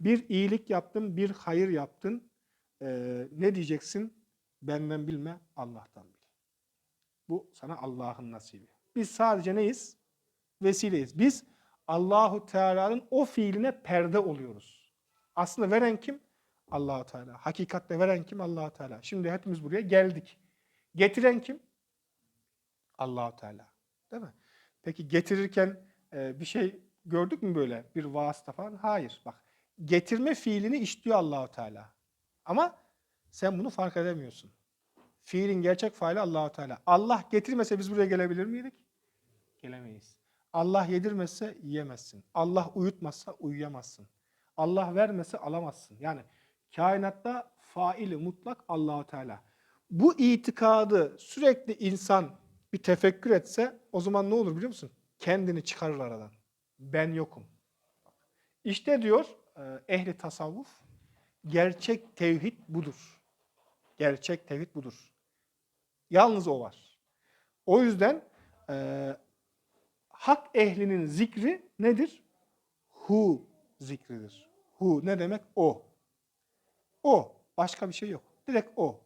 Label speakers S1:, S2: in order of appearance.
S1: Bir iyilik yaptın, bir hayır yaptın. Ee, ne diyeceksin? Benden bilme, Allah'tan bil. Bu sana Allah'ın nasibi. Biz sadece neyiz? Vesileyiz. Biz Allahu Teala'nın o fiiline perde oluyoruz. Aslında veren kim? Allahu Teala. Hakikatte veren kim? Allahu Teala. Şimdi hepimiz buraya geldik. Getiren kim? Allahu Teala. Değil mi? Peki getirirken e, bir şey gördük mü böyle bir vasıta falan? Hayır. Bak getirme fiilini işliyor Allahu Teala. Ama sen bunu fark edemiyorsun. Fiilin gerçek faili Allahu Teala. Allah getirmese biz buraya gelebilir miydik? Gelemeyiz. Allah yedirmezse yiyemezsin. Allah uyutmazsa uyuyamazsın. Allah vermese alamazsın. Yani kainatta faili mutlak Allahu Teala. Bu itikadı sürekli insan bir tefekkür etse o zaman ne olur biliyor musun? Kendini çıkarır aradan. Ben yokum. İşte diyor e, ehli tasavvuf gerçek tevhid budur. Gerçek tevhid budur. Yalnız o var. O yüzden e, hak ehlinin zikri nedir? Hu zikridir. Hu ne demek? O. O. Başka bir şey yok. Direkt o.